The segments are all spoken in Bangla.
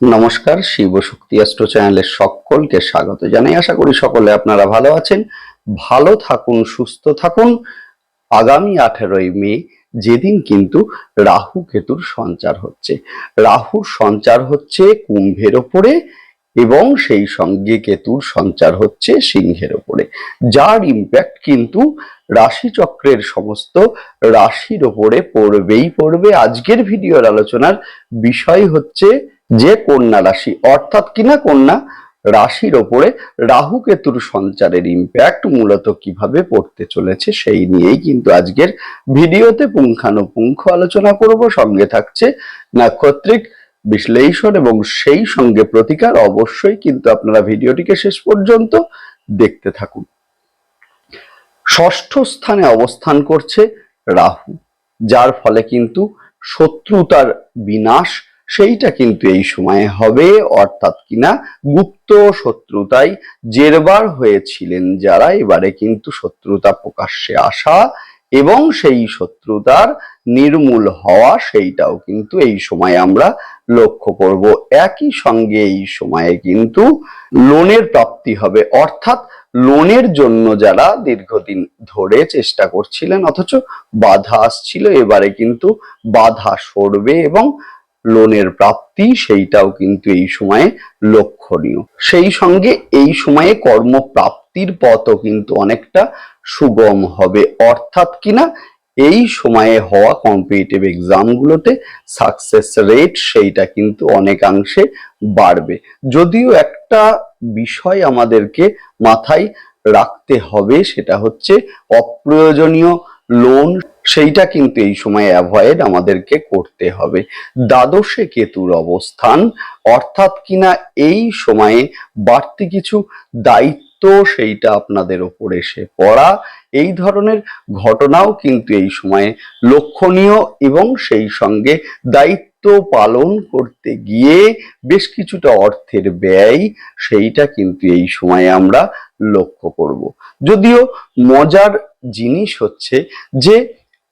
নমস্কার, শিব শক্তি অস্ত্র চ্যানেলের সকলকে স্বাগত জানাই। আশা করি সকলে আপনারা ভালো আছেন, ভালো থাকুন, সুস্থ থাকুন। আগামী আঠেরোই মে, যেদিন কিন্তু রাহু কেতুর সঞ্চার হচ্ছে। রাহুর সঞ্চার হচ্ছে কুম্ভের ওপরে এবং সেই সঙ্গে কেতুর সঞ্চার হচ্ছে সিংহের ওপরে। যার ইম্প্যাক্ট কিন্তু রাশিচক্রের সমস্ত রাশির ওপরে পড়বেই পড়বে। আজকের ভিডিওর আলোচনার বিষয় হচ্ছে যে কন্যা রাশি, অর্থাৎ কিনা কন্যা রাশির ওপরে রাহু কেতুর সঞ্চারের ইম্প্যাক্ট মূলত কীভাবে পড়তে চলেছে সেই নিয়েই কিন্তু আজকের ভিডিওতে পুঙ্খানুপুঙ্খ আলোচনা করব। সঙ্গে থাকছে নাক্ষত্রিক বিশ্লেষণ এবং সেই সঙ্গে প্রতিকার। অবশ্যই কিন্তু আপনারা ভিডিওটিকে শেষ পর্যন্ত দেখতে থাকুন। ষষ্ঠ স্থানে অবস্থান করছে রাহু, যার ফলে কিন্তু শত্রুতার বিনাশ সেইটা কিন্তু এই সময়ে হবে, অর্থাৎ কিনা গুপ্ত শত্রুতায় জেরবার হয়েছিলেন যারা, এবারে কিন্তু শত্রুতা প্রকাশ্যে আসা এবং সেই শত্রুতার নির্মূল হওয়া সেইটাও কিন্তু এই সময় আমরা লক্ষ্য করব। একই সঙ্গে এই সময়ে কিন্তু লোনের প্রাপ্তি হবে, অর্থাৎ লোনের জন্য যারা দীর্ঘদিন ধরে চেষ্টা করছিলেন, অথচ বাধা আসছিল, এবারে কিন্তু বাধা সরবে এবং লোনের প্রাপ্তি, সেইটাও কিন্তু এই সময়ে লক্ষণীয়। সেই সঙ্গে এই সময়ে কর্মপ্রাপ্তির পথও কিন্তু অনেকটা সুগম হবে। অর্থাৎ কিনা এই সময়ে হওয়া কম্পিটিটিভ এক্সামগুলোতে সাকসেস রেট সেইটা কিন্তু অনেকাংশে বাড়বে। যদিও একটা বিষয় আমাদেরকে মাথায় রাখতে হবে, সেটা হচ্ছে অপ্রয়োজনীয় লোন সেইটা কিন্তু এই সময় অ্যাভয়েড আমাদেরকে করতে হবে। দ্বাদশে কেতুর অবস্থান, অর্থাৎ কিনা এই সময়ে বাড়তি কিছু দায়িত্ব সেইটা আপনাদের ওপর এসে পড়া, এই ধরনের ঘটনাও কিন্তু এই সময়ে লক্ষণীয় এবং সেই সঙ্গে দায়িত্ব পালন করতে গিয়ে বেশ কিছুটা অর্থের ব্যয় সেইটা কিন্তু এই সময়ে আমরা লক্ষ্য করব। যদিও মজার জিনিস হচ্ছে যে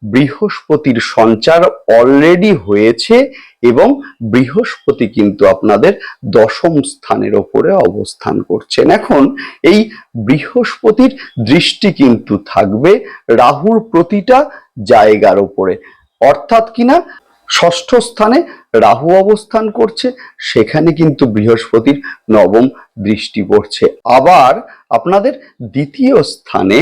বৃহস্পতির সঞ্চার অলরেডি হয়েছে এবং বৃহস্পতি কিন্তু আপনাদের দশম স্থানের ওপরে অবস্থান করছেন। এখন এই বৃহস্পতির দৃষ্টি কিন্তু থাকবে রাহুর প্রতিটা জায়গার ওপরে। অর্থাৎ কিনা ষষ্ঠ স্থানে রাহু অবস্থান করছে, সেখানে কিন্তু বৃহস্পতির নবম দৃষ্টি পড়ছে। আবার আপনাদের দ্বিতীয় স্থানে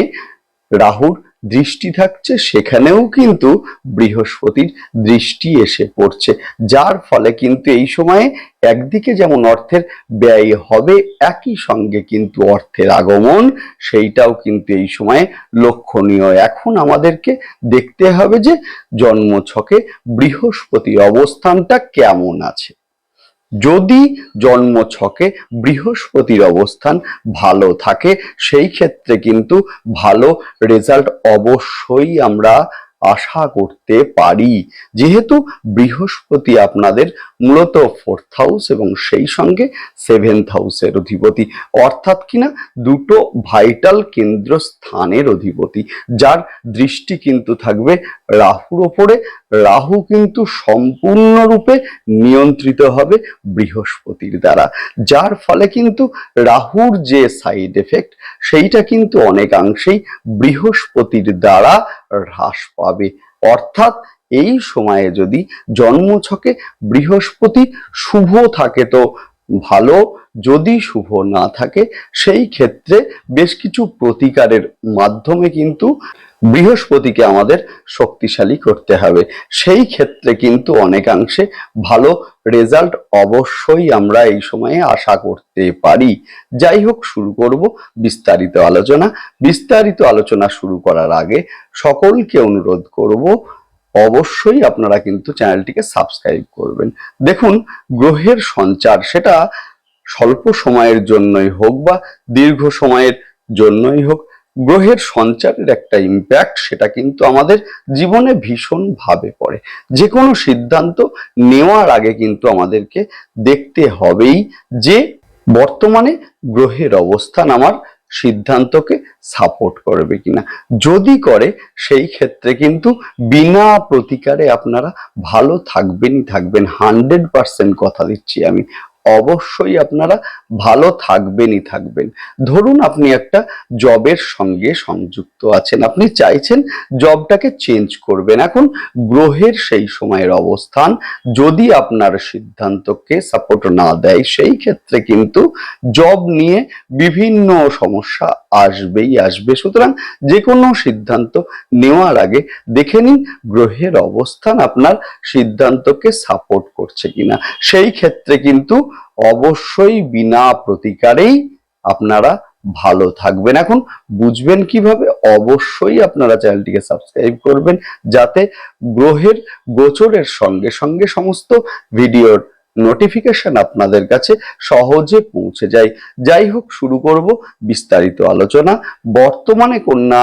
রাহুর দৃষ্টি থাকছে, সেখানেও কিন্তু বৃহস্পতির দৃষ্টি এসে পড়ছে। যার ফলে কিন্তু এই সময়ে একদিকে যেমন অর্থের ব্যয় হবে, একই সঙ্গে কিন্তু অর্থের আগমন, সেইটাও কিন্তু এই সময়ে লক্ষণীয়। এখন আমাদেরকে দেখতে হবে যে জন্মছকে বৃহস্পতির অবস্থানটা কেমন আছে। যদি জন্ম ছকে বৃহস্পতির অবস্থান ভালো থাকে, সেই ক্ষেত্রে কিন্তু ভালো রেজাল্ট অবশ্যই আমরা আশা করতে পারি। যেহেতু বৃহস্পতি আপনাদের মূলত ফোর্থ হাউস এবং সেই সঙ্গে সেভেন্থ হাউসের অধিপতি। অর্থাৎ কিনা দুটো ভাইটাল কেন্দ্র স্থানের অধিপতি, যার দৃষ্টি কিন্তু থাকবে রাহুর ওপরে রাহু কিন্তু সম্পূর্ণরূপে নিয়ন্ত্রিত হবে বৃহস্পতির দ্বারা। যার ফলে কিন্তু রাহুর যে সাইড এফেক্ট সেইটা কিন্তু অনেকাংশেই বৃহস্পতির দ্বারা হ্রাস পাবে। অর্থাৎ এই সময়ে যদি জন্মছকে বৃহস্পতি শুভ থাকে তো ভালো, যদি শুভ না থাকে, সেই ক্ষেত্রে বেশ কিছু প্রতিকারের মাধ্যমে কিন্তু বৃহস্পতিকে আমাদের শক্তিশালী করতে হবে। সেই ক্ষেত্রে কিন্তু অনেকাংশে ভালো রেজাল্ট অবশ্যই আমরা এই সময়ে আশা করতে পারি। যাই হোক, শুরু করব বিস্তারিত আলোচনা। বিস্তারিত আলোচনা শুরু করার আগে সকলকে অনুরোধ করব, অবশ্যই আপনারা কিন্তু চ্যানেলটিকে সাবস্ক্রাইব করবেন। দেখুন, গ্রহের সঞ্চার সেটা স্বল্প সময়ের জন্যই হোক বা দীর্ঘ সময়ের জন্যই হোক গ্রহের সঞ্চারের একটা ইম্প্যাক্ট সেটা কিন্তু আমাদের জীবনে ভীষণ ভাবে পড়ে। যে কোনো সিদ্ধান্ত নেওয়ার আগে কিন্তু আমাদেরকে দেখতে হবেই যে বর্তমানে গ্রহের অবস্থান আমার সিদ্ধান্তকে সাপোর্ট করবে কিনা। যদি করে, সেই ক্ষেত্রে কিন্তু বিনা প্রতিকারে আপনারা ভালো থাকবেনই থাকবেন। হান্ড্রেড পার্সেন্ট কথা দিচ্ছি আমি। অবশ্যই আপনারা ভালো থাকবেনই থাকবেন। ধরুন আপনি একটা জবের সঙ্গে সংযুক্ত আছেন, আপনি চাইছেন জবটাকে চেঞ্জ করবেন। এখন গ্রহের সেই সময়ের অবস্থান, যদি আপনার সিদ্ধান্তকে সাপোর্ট না দেয়, সেই ক্ষেত্রে কিন্তু জব নিয়ে বিভিন্ন সমস্যা আসবেই আসবে। সুতরাং যে কোনো সিদ্ধান্ত নেওয়ার আগে দেখে নিন গ্রহের অবস্থান আপনার সিদ্ধান্তকে সাপোর্ট করছে কিনা। সেই ক্ষেত্রে কিন্তু অবশ্যই বিনা প্রতিকারেই আপনারা ভালো থাকবেন। এখন বুঝবেন কীভাবে? অবশ্যই আপনারা চ্যানেলটিকে সাবস্ক্রাইব করবেন যাতে গ্রহের গোচরের সঙ্গে সঙ্গে সমস্ত ভিডিওর নোটিফিকেশন আপনাদের কাছে সহজে পৌঁছে যায়। যাই হোক, শুরু করব বিস্তারিত আলোচনা। বর্তমানে কন্যা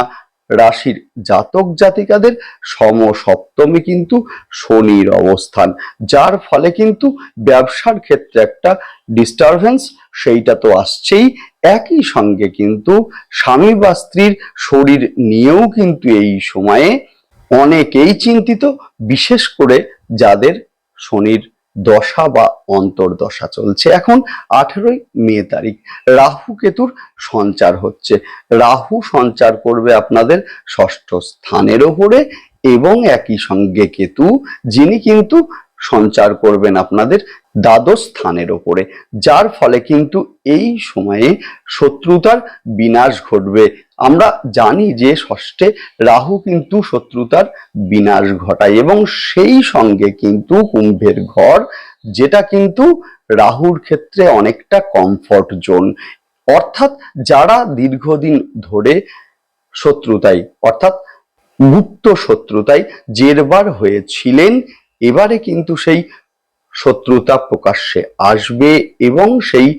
রাশির জাতক জাতিকাদের সম সপ্তমী কিন্তু শনির অবস্থান, যার ফলে কিন্তু ব্যবসার ক্ষেত্রে একটা ডিস্টারবেন্স সেইটা তো আসছেই। একই সঙ্গে কিন্তু স্বামী বা স্ত্রীর শরীর নিয়েও কিন্তু এই সময়ে অনেকেই চিন্তিত, বিশেষ করে যাদের শনির দশা বা অন্তর্দশা চলছে। এখন আঠেরোই মে তারিখ, রাহু কেতুর সঞ্চার হচ্ছে। রাহু সঞ্চার করবে আপনাদের ষষ্ঠ স্থানের ওপরে এবং একই সঙ্গে কেতু, যিনি কিন্তু সঞ্চার করবেন আপনাদের দ্বাদশ স্থানের ওপরে, যার ফলে কিন্তু এই সময়ে শত্রুতার বিনাশ ঘটবে। আমরা জানি যে ষষ্ঠে রাহু কিন্তু শত্রুতার বিনাশ ঘটায় এবং সেই সঙ্গে কিন্তু কুম্ভের ঘর, যেটা কিন্তু রাহুর ক্ষেত্রে অনেকটা কমফর্ট জোন অর্থাৎ যারা দীর্ঘদিন ধরে শত্রুতাই অর্থাৎ গুপ্ত শত্রুতায় জেরবার হয়েছিলেন, এবারে কিন্তু সেই শত্রুতা প্রকাশ্যে আসবে এবং সেই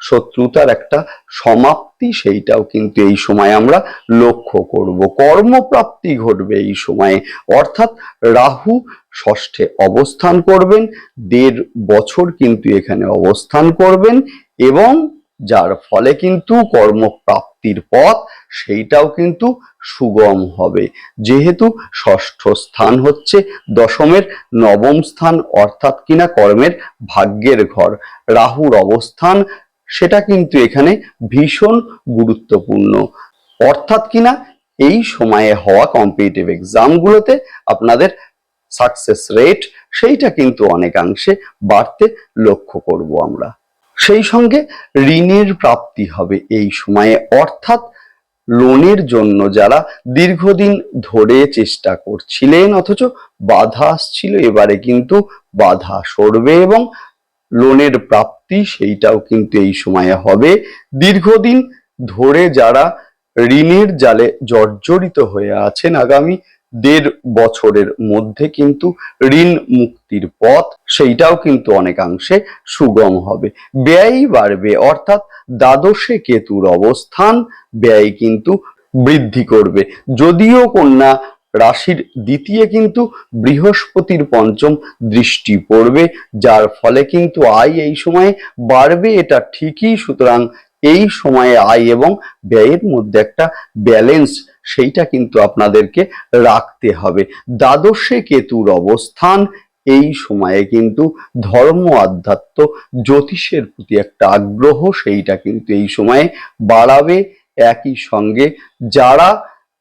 শত্রুতার একটা সমাপ্তি সেইটাও কিন্তু এই সময় আমরা লক্ষ্য করব। কর্মপ্রাপ্তি ঘটবে এই সময়ে। অর্থাৎ রাহু ষষ্ঠে অবস্থান করবেন, দেড় বছর কিন্তু এখানে অবস্থান করবেন এবং যার ফলে কিন্তু কর্মপ্রাপ্তির পথ সেইটাও কিন্তু সুগম হবে। যেহেতু ষষ্ঠ স্থান হচ্ছে দশমের নবম স্থান, অর্থাৎ কিনা কর্মের ভাগ্যের ঘর। রাহুর অবস্থান, সেটা কিন্তু এখানে ভীষণ গুরুত্বপূর্ণ। অর্থাৎ কিনা এই সময়ে হওয়া কম্পিটিটিভ এক্সামগুলোতে আপনাদের সাকসেস রেট সেইটা কিন্তু অনেকাংশে বাড়তে লক্ষ্য করব আমরা। সেই সঙ্গে ঋণের প্রাপ্তি হবে এই সময়ে। অর্থাৎ লোনের জন্য যারা দীর্ঘদিন ধরে চেষ্টা করছিলেন, অথচ বাধা আসছিল, এবারে কিন্তু বাধা সরবে এবং লোনের প্রাপ্তি সেইটাও কিন্তু এই সময়ে হবে। দীর্ঘদিন ধরে যারা ঋণের জালে জর্জরিত হয়ে আছেন, আগামী দেড় বছরের মধ্যে কিন্তু ঋণ মুক্তির পথ সেইটাও কিন্তু অনেকাংশে সুগম হবে। ব্যয় বাড়বে, অর্থাৎ দ্বাদশে কেতুর অবস্থান ব্যয় কিন্তু বৃদ্ধি করবে। যদিও কন্যা রাশির দ্বিতীয় কিন্তু বৃহস্পতির পঞ্চম দৃষ্টি পড়বে, যার ফলে কিন্তু আয় এই সময়ে বাড়বে, এটা ঠিকই। সুতরাং এই সময়ে আয় এবং ব্যয়ের মধ্যে একটা ব্যালেন্স সেইটা কিন্তু আপনাদেরকে রাখতে হবে। দ্বাদশে কেতুর অবস্থান এই সময়ে কিন্তু ধর্ম আধ্যাত্ম জ্যোতিষের প্রতি একটা আগ্রহ সেইটা কিন্তু এই সময়ে বাড়াবে। একই সঙ্গে যারা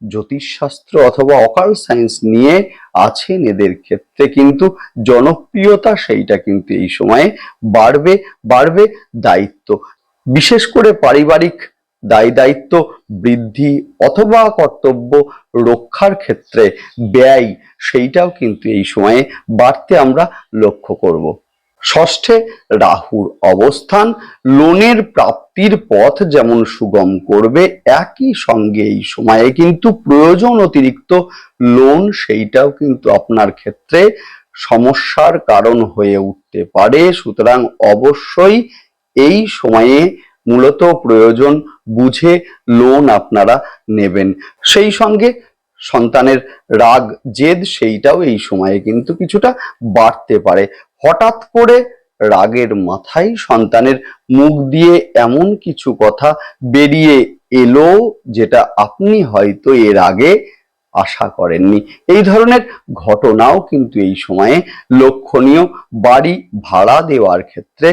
জ্যোতিষশাস্ত্র অথবা অকাল সায়েন্স নিয়ে আছেন, এদের ক্ষেত্রে কিন্তু জনপ্রিয়তা সেইটা কিন্তু এই সময়ে বাড়বে বাড়বে দায়িত্ব। বিশেষ করে পারিবারিক দায় দায়িত্ব, বৃদ্ধি অথবা কর্তব্য রক্ষার ক্ষেত্রে ব্যয়, সেইটাও কিন্তু এই সময়ে বাড়তে আমরা লক্ষ্য করব। ষষ্ঠে রাহুর অবস্থান, লোনের প্রাপ্তির পথ যেমন সুগম করবে, একই সঙ্গে এই সময়ে কিন্তু প্রয়োজন অতিরিক্ত লোন, সেইটাও কিন্তু আপনার ক্ষেত্রে সমস্যার কারণ হয়ে উঠতে পারে। সুতরাং অবশ্যই এই সময়ে মূলত প্রয়োজন বুঝে লোন আপনারা নেবেন। সেই সঙ্গে সন্তানের রাগ, জেদ সেইটাও এই সময়ে কিন্তু কিছুটা বাড়তে পারে। হঠাৎ করে রাগের মাথায় সন্তানের মুখ দিয়ে এমন কিছু কথা বেরিয়ে এলো যেটা আপনি হয়তো এর আগে আশা করেননি। এই ধরনের ঘটনাও কিন্তু এই সময়ে লক্ষণীয়। বাড়ি ভাড়া দেওয়ার ক্ষেত্রে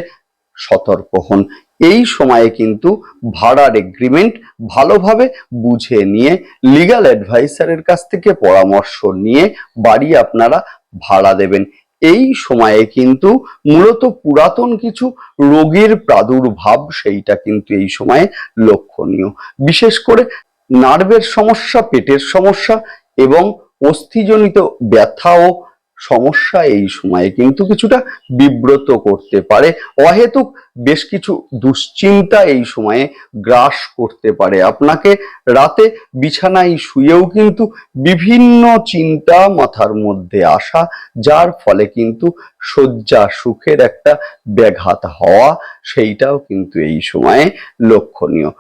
সতর্ক হন। এই সময়ে কিন্তু ভাড়ার এগ্রিমেন্ট ভালোভাবে বুঝে নিয়ে লিগ্যাল অ্যাডভাইসারের কাছ থেকে পরামর্শ নিয়ে বাড়ি আপনারা ভাড়া দেবেন। এই সময়ে কিন্তু মূলত পুরাতন কিছু রোগের প্রাদুর্ভাব সেইটা কিন্তু এই সময়ে লক্ষণীয়। বিশেষ করে নার্ভের সমস্যা, পেটের সমস্যা এবং অস্থিজনিত ব্যথা ও সমস্যা এই সময়ে কিন্তু কিছুটা বিব্রত করতে পারে। অহেতুক বেশ কিছু দুশ্চিন্তা এই সময়ে গ্রাস করতে পারে। আপনাকে রাতে বিছানায় শুয়েও কিন্তু বিভিন্ন চিন্তা মাথার মধ্যে আসা, যার ফলে কিন্তু শয্যা সুখের একটা ব্যাঘাত হওয়া, সেইটাও কিন্তু এই সময়ে লক্ষণীয়।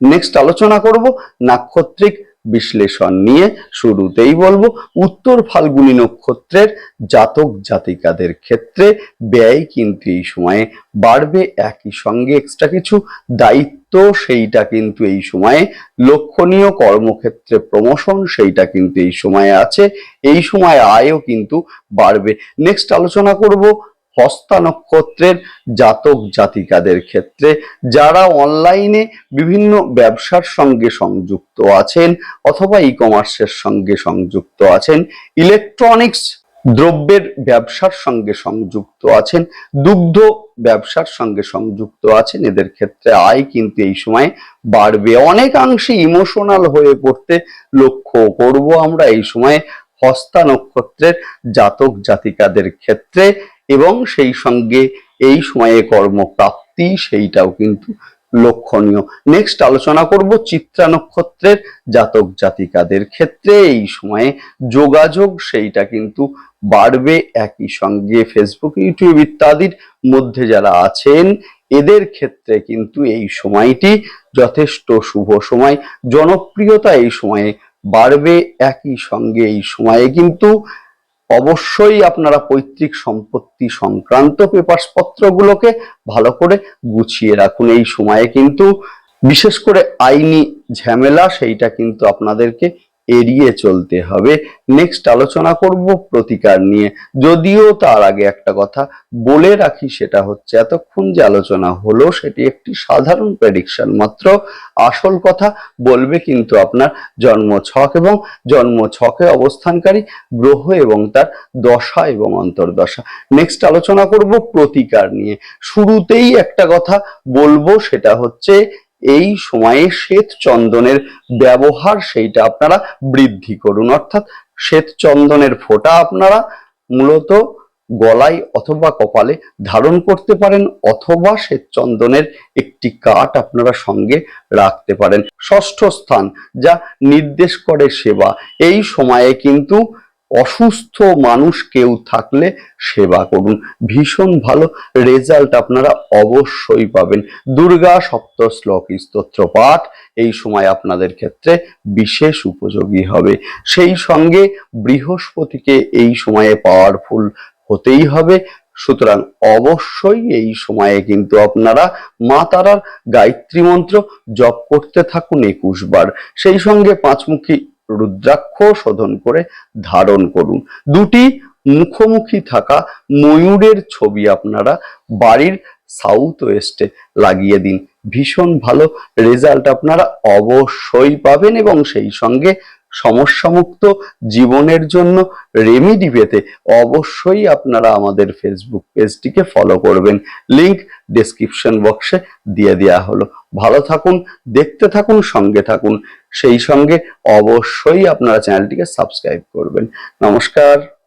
নেক্সট আলোচনা করব নাক্ষত্রিক বিশ্লেষণ নিয়ে শুরুতেই বলব, উত্তর ফাল্গুনী নক্ষত্রের জাতক জাতিকাদের ক্ষেত্রে ব্যয় কিন্তু এই সময়ে বাড়বে। একই সঙ্গে এক্সট্রা কিছু দায়িত্ব, সেইটা কিন্তু এই সময়ে লক্ষণীয় কর্মক্ষেত্রে প্রমোশন সেইটা কিন্তু এই সময়ে আছে। এই সময় আয়ও কিন্তু বাড়বে। নেক্সট আলোচনা করব হস্তা নক্ষত্রের জাতক জাতিকাদের ক্ষেত্রে যারা অনলাইনে বিভিন্ন ব্যবসার সঙ্গে সংযুক্ত আছেন অথবা ই কমার্সের সঙ্গে সংযুক্ত আছেন ইলেকট্রনিক্স দ্রব্যের ব্যবসার সঙ্গে সংযুক্ত আছেন, দুগ্ধ ব্যবসার সঙ্গে সংযুক্ত আছেন, এদের ক্ষেত্রে আয় কিন্তু এই সময় বাড়বে। অনেকাংশে ইমোশনাল হয়ে পড়তে লক্ষ্য করব আমরা এই সময়ে হস্তা নক্ষত্রের জাতক জাতিকাদের ক্ষেত্রে এবং সেই সঙ্গে এই সময়ে কর্মপ্রাপ্তি সেইটাও কিন্তু লক্ষণীয়। নেক্সট আলোচনা করব চিত্রা নক্ষত্রের জাতক জাতিকাদের ক্ষেত্রে। এই সময়ে যোগাযোগ সেইটা কিন্তু বাড়বে একই সঙ্গে ফেসবুক ইউটিউব ইত্যাদির মধ্যে যারা আছেন, এদের ক্ষেত্রে কিন্তু এই সময়টি যথেষ্ট শুভ সময়। জনপ্রিয়তা এই সময়ে বাড়বে। একই সঙ্গে এই সময়ে কিন্তু অবশ্যই আপনারা পৈতৃক সম্পত্তি সংক্রান্ত পেপারস পত্রগুলোকে ভালো করে গুছিয়ে রাখুন। এই সময়ে কিন্তু বিশেষ করে আইনি ঝামেলা, সেইটা কিন্তু আপনাদেরকে এড়িয়ে চলতে হবে। নেক্সট আলোচনা করব প্রতিকার নিয়ে। যদিও তার আগে একটা কথা বলে রাখি, সেটা হচ্ছে এতক্ষণ যে আলোচনা হলো, সেটি একটি সাধারণ প্রেডিকশন মাত্র। আসল কথা বলবে কিন্তু আপনার জন্ম ছক এবং জন্ম ছকে অবস্থানকারী গ্রহ এবং তার দশা এবং অন্তর্দশা। নেক্সট আলোচনা করব প্রতিকার নিয়ে। শুরুতেই একটা কথা বলব, সেটা হচ্ছে এই সময়ে শ্বেত চন্দনের ব্যবহার সেইটা আপনারা বৃদ্ধি করুন। অর্থাৎ শ্বেত চন্দনের ফোঁটা আপনারা মূলত গলায় অথবা কপালে ধারণ করতে পারেন অথবা শ্বেত চন্দনের একটি কাঠ আপনারা সঙ্গে রাখতে পারেন। ষষ্ঠ স্থান যা নির্দেশ করে সেবা। এই সময়ে কিন্তু অসুস্থ মানুষ কেউ থাকলে সেবা করুন। ভীষণ ভালো রেজাল্ট আপনারা অবশ্যই পাবেন। দুর্গা সপ্ত শ্লোক স্তোত্র পাঠ এই সময় আপনাদের ক্ষেত্রে বিশেষ উপযোগী হবে। সেই সঙ্গে বৃহস্পতিকে এই সময়ে পাওয়ারফুল হতেই হবে। সুতরাং অবশ্যই এই সময়ে কিন্তু আপনারা মা তারার গায়ত্রী মন্ত্র জপ করতে থাকুন একুশ বার। সেই সঙ্গে পাঁচমুখী রুদ্রাক্ষ শোধন করে ধারণ করুন। দুটি মুখোমুখি থাকা ময়ূরের ছবি আপনারা বাড়ির সাউথ ওয়েস্টে লাগিয়ে দিন। ভীষণ ভালো রেজাল্ট আপনারা অবশ্যই পাবেন এবং সেই সঙ্গে সমস্যামুক্ত জীবনের জন্য রেমিডি পেতে অবশ্যই আপনারা আমাদের ফেসবুক পেজটিকে ফলো করবেন। লিংক ডেসক্রিপশন বক্সে দিয়ে দেওয়া হলো। ভালো থাকুন, দেখতে থাকুন, সঙ্গে থাকুন। সেই সঙ্গে অবশ্যই আপনারা চ্যানেলটিকে সাবস্ক্রাইব করবেন। নমস্কার।